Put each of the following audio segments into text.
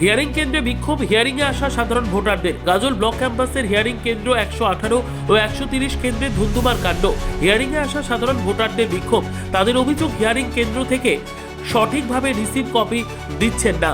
Hearing কেন্দ্রে বিক্ষোভ হিয়ারিংয়ে আসা সাধারণ ভোটারদের। গাজল ব্লক ক্যাম্পাসের হিয়ারিং কেন্দ্র একশো আঠারো ও একশো তিরিশ কেন্দ্রে ধুন্ধুমার কাণ্ড। হিয়ারিংয়ে আসা সাধারণ ভোটারদের বিক্ষোভ। তাদের অভিযোগ হিয়ারিং কেন্দ্র থেকে সঠিকভাবে রিসিভ কপি দিচ্ছেন না।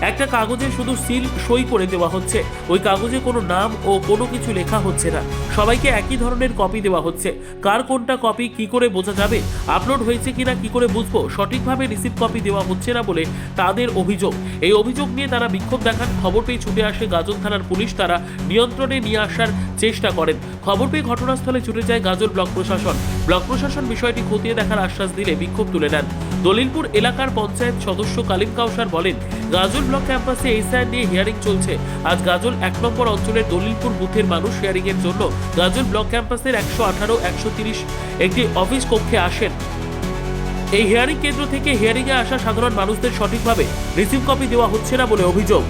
একটা কাগজে শুধু সিল সই করে দেওয়া হচ্ছে। ওই কাগজে কোনো নাম ও কোনো কিছু লেখা হচ্ছে না। সবাইকে একই ধরনের কপি দেওয়া হচ্ছে। কার কোনটা কপি কি করে বোঝা যাবে? আপলোড হয়েছে কিনা, কি করে বুঝব? সঠিকভাবে রিসিভ কপি দেওয়া হচ্ছে না বলে তাদের অভিযোগ। এই অভিযোগ নিয়ে তারা বিক্ষোভ দেখান। খবর পেয়ে ছুটে আসে গাজল থানার পুলিশ। তারা নিয়ন্ত্রণে নিয়ে আসার চেষ্টা করেন। খবর পেয়ে ঘটনাস্থলে ছুটে যায় গাজল ব্লক প্রশাসন। ব্লক প্রশাসন বিষয়টি খতিয়ে দেখার আশ্বাস দিলে বিক্ষোভ তুলে নেন। দলিলপুর এলাকার পঞ্চায়েত সদস্য কালিম কাউসার বলেন, গাজল ব্লক ক্যাম্পাসে এসআই নিয়ে হিয়ারিং চলছে। আজ গাজল এক নম্বর অঞ্চলের দলিলপুর বুথের মানুষ হিয়ারিং এর জন্য গাজল ব্লক ক্যাম্পাসের একশো আঠারো, একশো তিরিশ একটি অফিস কক্ষে আসেন। এই হিয়ারিং কেন্দ্র থেকে হিয়ারিং এ আসা সাধারণ মানুষদের সঠিকভাবে রিসিভ কপি দেওয়া হচ্ছে না বলে অভিযোগ।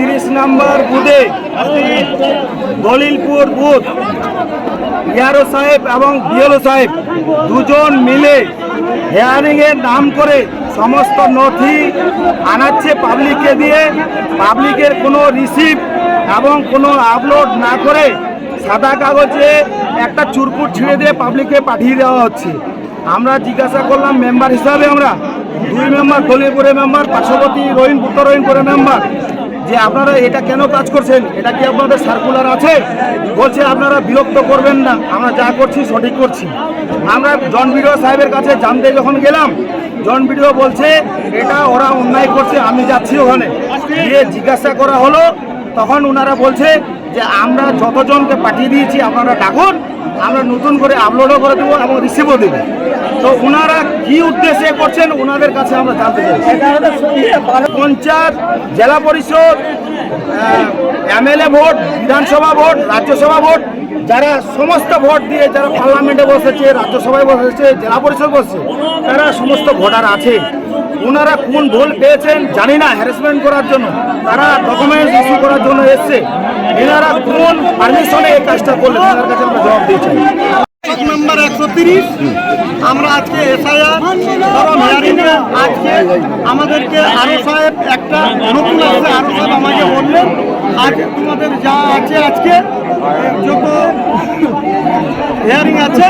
তিরিশ নম্বর বুথে দলিলপুর বুথ। ইয়ারো সাহেব এবং বিএলও সাহেব দুজন মিলে হেয়ারিংয়ের নাম করে সমস্ত নথি আনাচ্ছে পাবলিককে দিয়ে। পাবলিকের কোনো রিসিভ এবং কোনো আপলোড না করে সাদা কাগজে একটা চুরকুট ছিঁড়ে দিয়ে পাবলিককে পাঠিয়ে দেওয়া হচ্ছে। আমরা জিজ্ঞাসা করলাম, মেম্বার হিসাবে আমরা? দুই মেম্বার দলিপুরে মেম্বার, পার্শ্ববর্তী রহিন উত্তর রহিনপুরে মেম্বার। যে আপনারা এটা কেন কাজ করছেন? এটা কি আপনাদের সার্কুলার আছে? বলছে, আপনারা বিরক্ত করবেন না। আমরা যা করছি, সঠিক করছি। আমরা জন বিডিও সাহেবের কাছে জানতে যখন গেলাম, জন বিডিও বলছে, এটা ওরা অন্যায় করছে, আমি যাচ্ছি ওখানে। গিয়ে জিজ্ঞাসা করা হলো, তখন ওনারা বলছে যে, আমরা যতজনকে পাঠিয়ে দিয়েছি, আপনারা ডাকুন, আমরা নতুন করে আপলোডও করে দেবো এবং রিসিভও দেবো। তো ওনারা কি উদ্দেশ্যে করছেন ওনাদের কাছে আমরা জানতে চাই। পঞ্চায়েত, জেলা পরিষদ MLA vote, Bidhan Sabha vote, Rajya Sabha vote, যারা সমস্ত ভোট দিয়ে যারা পার্লামেন্টে বসেছে, রাজ্যসভায় বসেছে, জেলা পরিষদ বসছে, তারা সমস্ত ভোটার আছে। ওনারা কোন ভুল পেয়েছেন জানি না হ্যারাসমেন্ট করার জন্য। তারা ডকুমেন্টস ইস্যু করার জন্য এসছে। এনারা কোন পারমিশনে এই কাজটা করলেন? ওনার কাছে আমরা জবাব দিয়েছি নাম্বার একশো তিরিশ। আমরা আজকে আজকে আমাদেরকে সাহেব একটা আমাকে বললেন। তোমাদের যা আছে আজকে আছে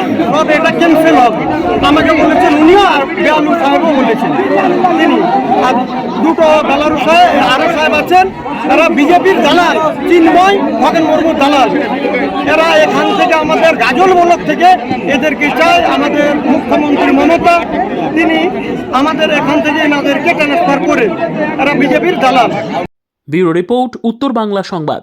এটা ক্যান্সেল হবে। আমাকে বলেছেন উনিও আর বেয়ালু সাহেবও বলেছেন। তিনি, আর দুটো বেলারু সাহেব, আরও সাহেব আছেন। তারা বিজেপির দালাল, চিন্ময় খগেন মুর্মুর দালাল। এরা এখান থেকে আমাদের গাজল থেকে এদেরকে চায়, আমাদের মুখ্যমন্ত্রী মমতা, তিনি আমাদের এখান থেকে এনাদেরকে ট্রান্সফার করেন এরা বিজেপির দালাল। ব্যুরো রিপোর্ট, উত্তর বাংলা সংবাদ।